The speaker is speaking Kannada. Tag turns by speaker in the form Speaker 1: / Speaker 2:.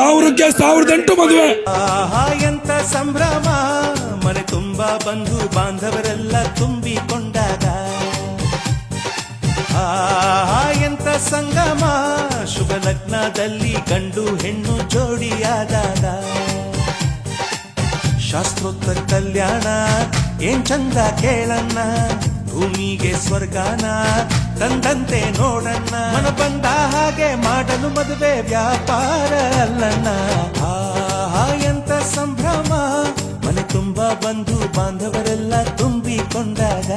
Speaker 1: ಸಾವಿರಕ್ಕೆ ಸಾವಿರದ ಎಂಟು ಮದುವೆ
Speaker 2: ಎಂತ ಸಂಭ್ರಮ. ಮನೆ ತುಂಬಾ ಬಂಧು ಬಾಂಧವರೆಲ್ಲ ತುಂಬಿಕೊಂಡಾಗ. ಎಂತ ಸಂಗಮ. ಶುಭ ಲಗ್ನದಲ್ಲಿ ಗಂಡು ಹೆಣ್ಣು ಜೋಡಿಯಾದಾಗ. ಶಾಸ್ತ್ರೋತ್ತರ ಕಲ್ಯಾಣ, ಏನ್ ಚಂದ ಕೇಳಣ್ಣ. ಭೂಮಿಗೆ ಸ್ವರ್ಗಾನ, ತಂದಂತೆ ನೋಡಣ್ಣ. ಹಾಗೆ ಮಾಡಲು ಮದುವೆ ವ್ಯಾಪಾರ ಅಲ್ಲಣ್ಣ. ಆಹಾ ಎಂತ ಸಂಭ್ರಮ. ಮನೆ ತುಂಬಾ ಬಂಧು ಬಾಂಧವರೆಲ್ಲ ತುಂಬಿಕೊಂಡಾಗ.